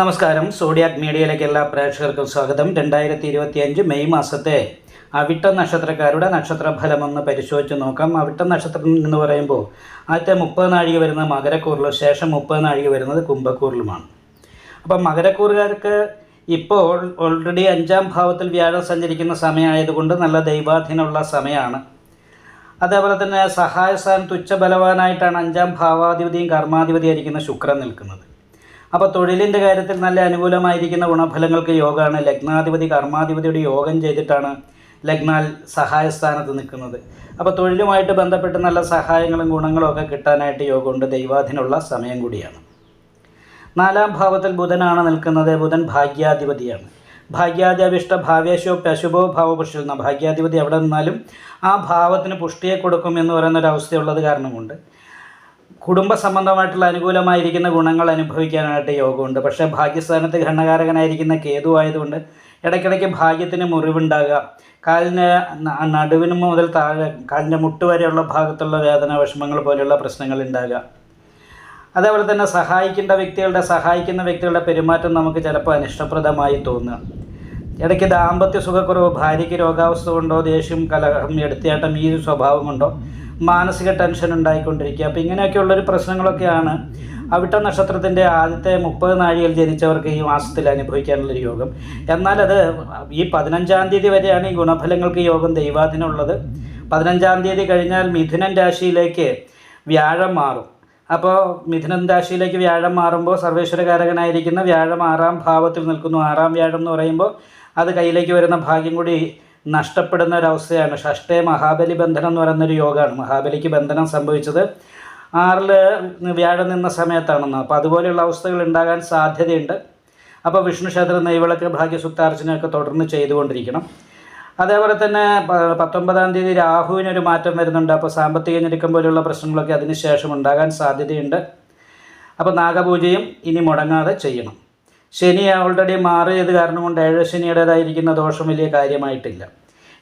നമസ്കാരം. സോഡിയാക് മീഡിയയിലേക്ക് എല്ലാ പ്രേക്ഷകർക്കും സ്വാഗതം. രണ്ടായിരത്തി ഇരുപത്തി അഞ്ച് മെയ് മാസത്തെ അവിട്ട നക്ഷത്രക്കാരുടെ നക്ഷത്രഫലമൊന്ന് പരിശോധിച്ച് നോക്കാം. അവിട്ട നക്ഷത്രം എന്ന് പറയുമ്പോൾ ആദ്യത്തെ മുപ്പത് നാഴിക വരുന്നത് മകരക്കൂറിലും ശേഷം മുപ്പത് നാഴിക വരുന്നത് കുംഭക്കൂറിലുമാണ്. അപ്പം മകരക്കൂറുകാർക്ക് ഇപ്പോൾ ഓൾറെഡി അഞ്ചാം ഭാവത്തിൽ വ്യാഴം സഞ്ചരിക്കുന്ന സമയമായതുകൊണ്ട് നല്ല ദൈവാധീനമുള്ള സമയമാണ്. അതേപോലെ തന്നെ സഹായസ്ഥാനത്ത് തുച്ഛബലവാനായിട്ടാണ് അഞ്ചാം ഭാവാധിപതിയും കർമാധിപതിയായിരിക്കുന്ന ശുക്രൻ നിൽക്കുന്നത്. അപ്പോൾ തൊഴിലിന്റെ കാര്യത്തിൽ നല്ല അനുകൂലമായിരിക്കുന്ന ഗുണഫലങ്ങൾക്ക് യോഗമാണ് ലഗ്നാധിപതി കർമാധിപതിയുടെ യോഗം ചെയ്തിട്ടാണ് ലഗ്നാൽ സഹായസ്ഥാനത്ത് നിൽക്കുന്നത്. അപ്പോൾ തൊഴിലുമായിട്ട് ബന്ധപ്പെട്ട് നല്ല സഹായങ്ങളും ഗുണങ്ങളും ഒക്കെ കിട്ടാനായിട്ട് യോഗമുണ്ട്. ദൈവാധിനുള്ള സമയം കൂടിയാണ്. നാലാം ഭാവത്തിൽ ബുധനാണ് നിൽക്കുന്നത്. ബുധൻ ഭാഗ്യാധിപതിയാണ്. ഭാഗ്യാധിപിഷ്ട ഭാവേശോ പശുഭോ ഭാവപുരുഷ ഭാഗ്യാധിപതി എവിടെ നിന്നാലും ആ ഭാവത്തിന് പുഷ്ടിയെ കൊടുക്കും എന്ന് പറയുന്ന ഒരു അവസ്ഥയുള്ളത് കാരണമുണ്ട്. കുടുംബ സംബന്ധമായിട്ടുള്ള അനുകൂലമായിരിക്കുന്ന ഗുണങ്ങൾ അനുഭവിക്കാനായിട്ട് യോഗമുണ്ട്. പക്ഷേ ഭാഗ്യസ്ഥാനത്ത് ഘടനകാരകനായിരിക്കുന്ന കേതു ആയതുകൊണ്ട് ഇടയ്ക്കിടയ്ക്ക് ഭാഗ്യത്തിന് മുറിവുണ്ടാകുക കാലിന് നടുവിന് മുതൽ താഴെ കാലിന്റെ മുട്ട് വരെയുള്ള ഭാഗത്തുള്ള വേദന വിഷമങ്ങൾ പോലെയുള്ള പ്രശ്നങ്ങൾ ഉണ്ടാകുക അതേപോലെ തന്നെ സഹായിക്കേണ്ട വ്യക്തികളുടെ സഹായിക്കുന്ന വ്യക്തികളുടെ പെരുമാറ്റം നമുക്ക് ചിലപ്പോൾ അനിഷ്ടപ്രദമായി തോന്നുക ഇടയ്ക്ക് ദാമ്പത്യ സുഖക്കുറവ് ഭാര്യയ്ക്ക് രോഗാവസ്ഥ കൊണ്ടോ ദേഷ്യം കലഹം എടുത്തിയാട്ടം ഈ സ്വഭാവം കൊണ്ടോ മാനസിക ടെൻഷൻ ഉണ്ടായിക്കൊണ്ടിരിക്കുക. അപ്പോൾ ഇങ്ങനെയൊക്കെയുള്ളൊരു പ്രശ്നങ്ങളൊക്കെയാണ് അവിട്ട നക്ഷത്രത്തിന്റെ ആദ്യത്തെ മുപ്പത് നാഴികയിൽ ജനിച്ചവർക്ക് ഈ മാസത്തിൽ അനുഭവിക്കാനുള്ളൊരു യോഗം. എന്നാൽ അത് ഈ പതിനഞ്ചാം തീയതി വരെയാണ് ഈ ഗുണഫലങ്ങൾക്ക് യോഗം ദൈവാധീനമുള്ളത് പതിനഞ്ചാം തീയതി കഴിഞ്ഞാൽ മിഥുനൻ രാശിയിലേക്ക് വ്യാഴം മാറും. അപ്പോൾ മിഥുനൻ രാശിയിലേക്ക് വ്യാഴം മാറുമ്പോൾ സർവേശ്വരകാരകനായിരിക്കുന്ന വ്യാഴം ആറാം ഭാവത്തിൽ നിൽക്കുന്നു. ആറാം വ്യാഴം എന്ന് പറയുമ്പോൾ അത് കയ്യിലേക്ക് വരുന്ന ഭാഗ്യം കൂടി നഷ്ടപ്പെടുന്ന ഒരവസ്ഥയാണ് ഷഷ്ടേ മഹാബലി ബന്ധനം എന്ന് പറയുന്നൊരു യോഗമാണ് മഹാബലിക്ക് ബന്ധനം സംഭവിച്ചത് ആറിൽ വ്യാഴം നിന്ന സമയത്താണെന്ന്. അപ്പോൾ അതുപോലെയുള്ള അവസ്ഥകൾ ഉണ്ടാകാൻ സാധ്യതയുണ്ട്. അപ്പോൾ വിഷ്ണു ക്ഷേത്ര നെയ്വിളക്ക് ഭാഗ്യസുക്താർച്ചനയൊക്കെ തുടർന്ന് ചെയ്തുകൊണ്ടിരിക്കണം. അതേപോലെ തന്നെ പത്തൊമ്പതാം തീയതി രാഹുവിനൊരു മാറ്റം വരുന്നുണ്ട്. അപ്പോൾ സാമ്പത്തിക ഞെരുക്കം പോലെയുള്ള പ്രശ്നങ്ങളൊക്കെ അതിനുശേഷം ഉണ്ടാകാൻ സാധ്യതയുണ്ട്. അപ്പോൾ നാഗപൂജയും ഇനി മുടങ്ങാതെ ചെയ്യണം. ശനി ഓൾറെഡി മാറിയത് കാരണം കൊണ്ട് ഏഴ് ശനിയുടേതായിരിക്കുന്ന ദോഷം വലിയ കാര്യമായിട്ടില്ല.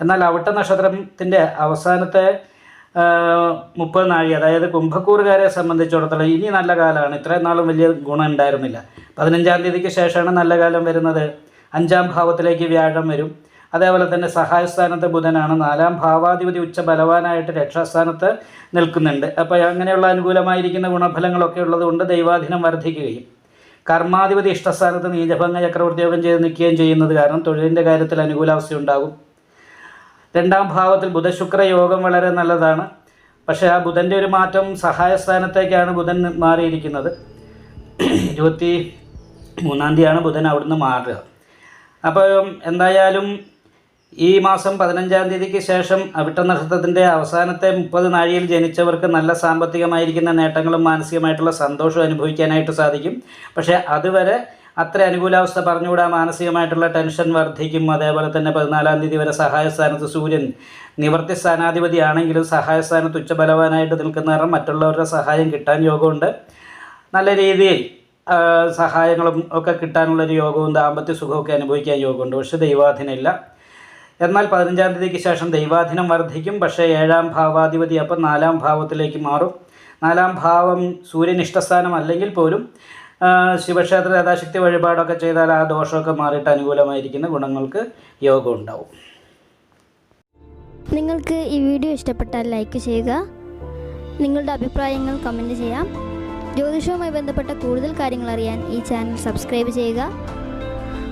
എന്നാൽ അവിട്ട നക്ഷത്രത്തിന്റെ അവസാനത്തെ മുപ്പത് നാഴി അതായത് കുംഭക്കൂറുകാരെ സംബന്ധിച്ചിടത്തോളം ഇനി നല്ല കാലമാണ്. ഇത്രയും നാളും വലിയ ഗുണം ഉണ്ടായിരുന്നില്ല. പതിനഞ്ചാം തീയതിക്ക് ശേഷമാണ് നല്ല കാലം വരുന്നത്. അഞ്ചാം ഭാവത്തിലേക്ക് വ്യാഴം വരും. അതേപോലെ തന്നെ സഹായസ്ഥാനത്ത് ബുധനാണ്. നാലാം ഭാവാധിപതി ഉച്ച ബലവാനായിട്ട് രക്ഷാസ്ഥാനത്ത് നിൽക്കുന്നുണ്ട്. അപ്പോൾ അങ്ങനെയുള്ള അനുകൂലമായിരിക്കുന്ന ഗുണഫലങ്ങളൊക്കെ ഉള്ളതുകൊണ്ട് ദൈവാധീനം വർദ്ധിക്കുകയും കർമാധിപതി ഇഷ്ടസ്ഥാനത്ത് നീചഭംഗ ചക്രവർത്തിയോഗം ചെയ്ത് നിൽക്കുകയും ചെയ്യുന്നത് കാരണം തൊഴിലിന്റെ കാര്യത്തിൽ അനുകൂലാവസ്ഥ ഉണ്ടാകും. രണ്ടാം ഭാവത്തിൽ ബുധശുക്ര യോഗം വളരെ നല്ലതാണ്. പക്ഷേ ആ ബുധന്റെ ഒരു മാറ്റം സഹായസ്ഥാനത്തേക്കാണ് ബുധൻ മാറിയിരിക്കുന്നത്. ഇരുപത്തി മൂന്നാം തീയതിയാണ് ബുധൻ അവിടുന്ന് മാറുക. അപ്പോൾ എന്തായാലും ഈ മാസം പതിനഞ്ചാം തീയതിക്ക് ശേഷം അവിട്ട നക്ഷത്രത്തിന്റെ അവസാനത്തെ മുപ്പത് നാഴിയിൽ ജനിച്ചവർക്ക് നല്ല സാമ്പത്തികമായിരിക്കുന്ന നേട്ടങ്ങളും മാനസികമായിട്ടുള്ള സന്തോഷവും അനുഭവിക്കാനായിട്ട് സാധിക്കും. പക്ഷേ അതുവരെ അത്ര അനുകൂലാവസ്ഥ പറഞ്ഞുകൂടാ. മാനസികമായിട്ടുള്ള ടെൻഷൻ വർദ്ധിക്കും. അതേപോലെ തന്നെ പതിനാലാം തീയതി വരെ സഹായസ്ഥാനത്ത് സൂര്യൻ നിവർത്തി സ്ഥാനാധിപതി ആണെങ്കിലും സഹായസ്ഥാനത്ത് ഉച്ചബലവാനായിട്ട് നിൽക്കുന്ന കാരണം മറ്റുള്ളവരുടെ സഹായം കിട്ടാൻ യോഗമുണ്ട്. നല്ല രീതിയിൽ സഹായങ്ങളും ഒക്കെ കിട്ടാനുള്ളൊരു യോഗവും ദാമ്പത്യ സുഖമൊക്കെ അനുഭവിക്കാൻ യോഗമുണ്ട്. പക്ഷേ ദൈവാധീനമില്ല എന്നാൽ പതിനഞ്ചാം തീയതിക്ക് ശേഷം ദൈവാധീനം വർദ്ധിക്കും. പക്ഷേ ഏഴാം ഭാവാധിപതി അപ്പം നാലാം ഭാവത്തിലേക്ക് മാറും. നാലാം ഭാവം സൂര്യനിഷ്ടസ്ഥാനം അല്ലെങ്കിൽ പോലും ശിവക്ഷേത്ര യഥാശക്തി വഴിപാടൊക്കെ ചെയ്താൽ ആ ദോഷമൊക്കെ മാറിയിട്ട് അനുകൂലമായിരിക്കുന്ന ഗുണങ്ങൾക്ക് യോഗം ഉണ്ടാവും. നിങ്ങൾക്ക് ഈ വീഡിയോ ഇഷ്ടപ്പെട്ടാൽ ലൈക്ക് ചെയ്യുക. നിങ്ങളുടെ അഭിപ്രായങ്ങൾ കമന്റ് ചെയ്യാം. ജ്യോതിഷവുമായി ബന്ധപ്പെട്ട കൂടുതൽ കാര്യങ്ങൾ അറിയാൻ ഈ ചാനൽ സബ്സ്ക്രൈബ് ചെയ്യുക.